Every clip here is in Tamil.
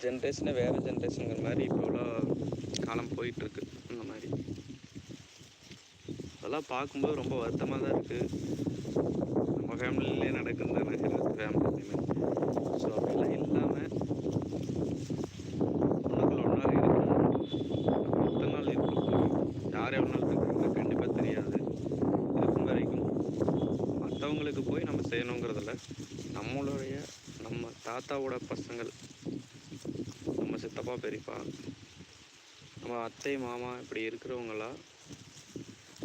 ஜென்ரேஷனே வேறு ஜென்ரேஷனுங்கிற மாதிரி இப்போ உள்ள காலம் போயிட்டுருக்கு அந்த மாதிரி. அதெல்லாம் பார்க்கும்போது ரொம்ப வருத்தமாக தான் இருக்குது நம்ம ஃபேமிலியிலே நடக்குது தானே எல்லாத்து ஃபேமிலியுமே ஸோ அப்படிலாம் இல்லாமல் ஒன்றுக்குள்ள ஒன்றா இருக்கணும் எத்தனை நாள் இருக்கணும் யார் எவ்வளோ நாள் இருக்காங்க கண்டிப்பாக தெரியாது. இருக்கும் வரைக்கும். மற்றவங்களுக்கு போய் நம்ம செய்யணுங்கிறதில்ல நம்மளுடைய நம்ம தாத்தாவோட பசங்கள் நம்ம சித்தப்பா பெரியப்பா. நம்ம அத்தை மாமா இப்படி இருக்கிறவங்களாம்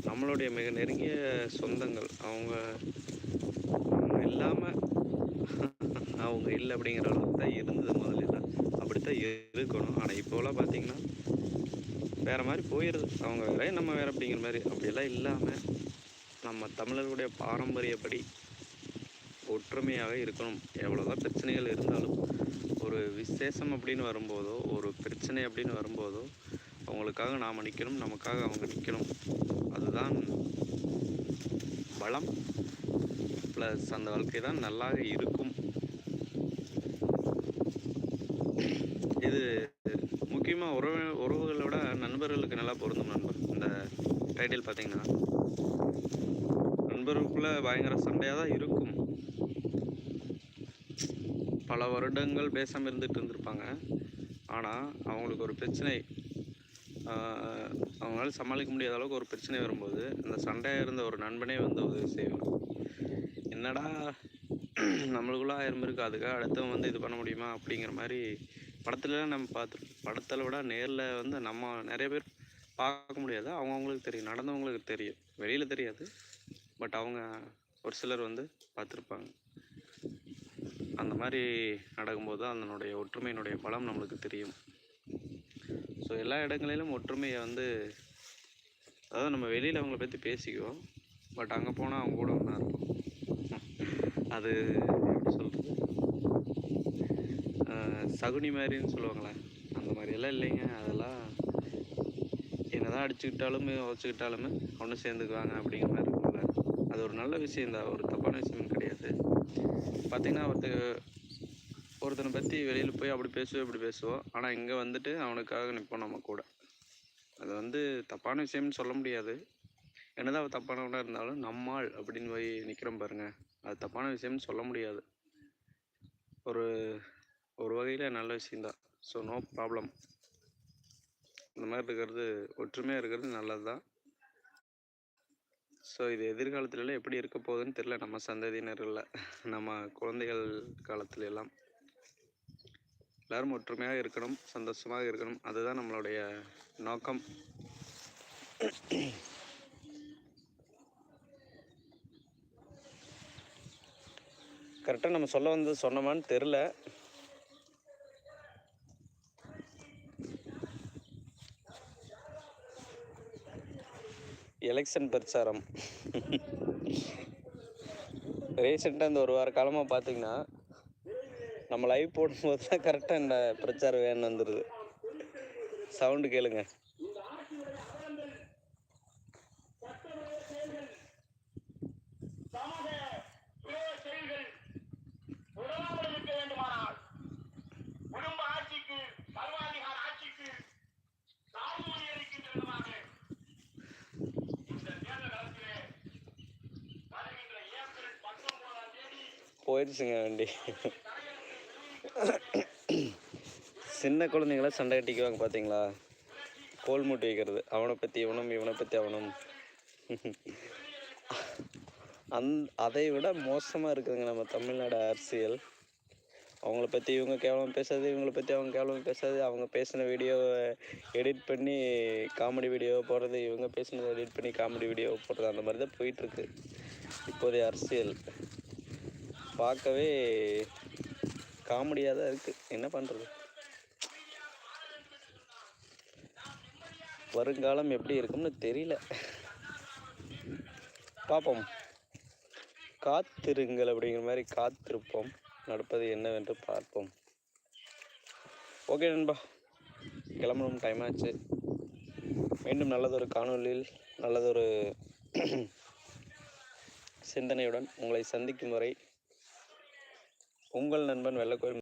நம்மளுடைய மிக நெருங்கிய சொந்தங்கள். அவங்க அவங்க இல்லாமல் அவங்க இல்லை அப்படிங்கிற அளவுக்கு தான் இருந்தது முதல்ல. அப்படித்தான் இருக்கணும். ஆனால் இப்போலாம் பார்த்தீங்கன்னா வேறு மாதிரி போயிடுது அவங்க வேற நம்ம வேறு அப்படிங்கிற மாதிரி. அப்படியெல்லாம் இல்லாமல் நம்ம தமிழர்களுடைய பாரம்பரியப்படி ஒற்றுமையாக இருக்கணும். எவ்வளோதான் பிரச்சனைகள் இருந்தாலும் ஒரு விசேஷம் அப்படின்னு வரும்போதோ ஒரு பிரச்சனை அப்படின்னு வரும்போதோ அவங்களுக்காக நாம் நிற்கணும் நமக்காக அவங்க நிற்கணும் அதுதான் பலம் ப்ளஸ் அந்த வாழ்க்கை தான் நல்லாக இருக்கும். இது முக்கியமாக உறவு உறவுகளை விட நண்பர்களுக்கு நல்லா பொருந்தும் நண்பர். இந்த டைட்டில் பார்த்தீங்கன்னா நண்பர்களுக்குள்ளே பயங்கர சண்டையாக தான் இருக்கும். பல வருடங்கள் பேசாமல் இருந்துட்டு இருந்திருப்பாங்க. ஆனால் அவங்களுக்கு ஒரு பிரச்சனை அவங்களால சமாளிக்க முடியாத அளவுக்கு ஒரு பிரச்சனை வரும்போது அந்த சண்டையாக இருந்த ஒரு நண்பனே வந்து உதவி செய்வான். என்னடா நம்மளுக்குள்ள ஆயிரம் இருக்காதுக்கா அதுக்காக அடுத்தவன் வந்து இது பண்ண முடியுமா? அப்படிங்கிற மாதிரி படத்துலலாம் நம்ம பார்த்துருக்கோம் படத்தில் விட நேரில் வந்து நம்ம நிறைய பேர் பார்க்க முடியாது. அவங்கவுங்களுக்கு தெரியும் நடந்தவங்களுக்கு தெரியும். வெளியில் தெரியாது. பட் அவங்க ஒரு சிலர் வந்து பார்த்துருப்பாங்க. அந்த மாதிரி நடக்கும்போது தான் அதனுடைய ஒற்றுமையினுடைய பலம் நம்மளுக்கு தெரியும். ஸோ எல்லா இடங்களிலும் ஒற்றுமையை வந்து அதாவது நம்ம வெளியில் அவங்கள பற்றி பேசிக்குவோம். பட் அங்கே போனால் அவங்க கூட ஒன்றா இருப்போம். அது எப்படி சொல்கிறது சகுனி மாதிரின்னு சொல்லுவாங்களே அந்த மாதிரியெல்லாம் இல்லைங்க. அதெல்லாம் என்னதான் அடிச்சுக்கிட்டாலுமே உதச்சிக்கிட்டாலுமே ஒன்று சேர்ந்துக்குவாங்க அப்படிங்கிற மாதிரி இருக்கும்ல. அது ஒரு நல்ல விஷயம் தான். ஒரு தப்பான விஷயம் கிடையாது. பார்த்திங்கன்னா ஒருத்தர் ஒருத்தனை பற்றி வெளியில் போய் அப்படி பேசுவோம் இப்படி பேசுவோம். ஆனால் இங்கே வந்துட்டு அவனுக்காக நிற்போம் நம்ம கூட. அது வந்து தப்பான விஷயம்னு சொல்ல முடியாது. என்னதான் தப்பானவனாக இருந்தாலும் நம்மாள் அப்படின்னு போய் நிற்கிறோம் பாருங்கள் அது தப்பான விஷயம்னு சொல்ல முடியாது. ஒரு ஒரு வகையில் நல்ல விஷயந்தான் ஸோ நோ ப்ராப்ளம் இந்த மாதிரி இருக்கிறது ஒற்றுமையாக இருக்கிறது நல்லது தான் ஸோ இது எதிர்காலத்துலலாம் எப்படி இருக்க போகுதுன்னு தெரில நம்ம சந்ததியினரில் நம்ம குழந்தைகள் காலத்துல எல்லாம் எல்லாரும் ஒற்றுமையாக இருக்கணும் சந்தோஷமாக இருக்கணும். அதுதான் நம்மளுடைய நோக்கம். கரெக்டாக நம்ம சொல்ல வந்து சொன்னோமான்னு தெரில எலெக்ஷன் பிரச்சாரம். ரீசெண்டாக இந்த ஒரு வார காலமாக பார்த்தீங்கன்னா நம்ம லைவ் போடும்போது தான் கரெக்டாக இந்த பிரச்சாரம் வேணும் வந்துடுது சவுண்டு கேளுங்க. சமூக போயிடுச்சுங்க வண்டி. சின்ன குழந்தைங்கள சண்டை கட்டிக்குவாங்க பார்த்தீங்களா கோல் மூட்டி வைக்கிறது. அவனை பற்றி இவனும் இவனை பற்றி அவனும். அந் அதை விட மோசமாக இருக்குதுங்க நம்ம தமிழ்நாடு அரசியல். அவங்கள பற்றி இவங்க கேவலம் பேசாது இவங்கள பற்றி அவங்க கேவலம் பேசாது. அவங்க பேசின வீடியோவை எடிட் பண்ணி காமெடி வீடியோ போடுறது இவங்க பேசினதை எடிட் பண்ணி காமெடி வீடியோ போடுறது அந்த மாதிரி தான் போயிட்டுருக்கு இப்போதைய அரசியல். பார்க்கவே காமெடியாக தான் இருக்குது என்ன பண்ணுறது வருங்காலம் எப்படி இருக்கும்னு தெரியல. பார்ப்போம். காத்திருங்கள் அப்படிங்கிற மாதிரி காத்திருப்போம். நடப்பது என்னவென்று பார்ப்போம். ஓகே நண்பா. கிளம்பணும் டைம் ஆச்சு. மீண்டும் நல்லதொரு காணொளியில் நல்லதொரு சிந்தனையுடன் உங்களை சந்திக்கும் வரை உங்கள் நண்பன் வெள்ளக்கோயில்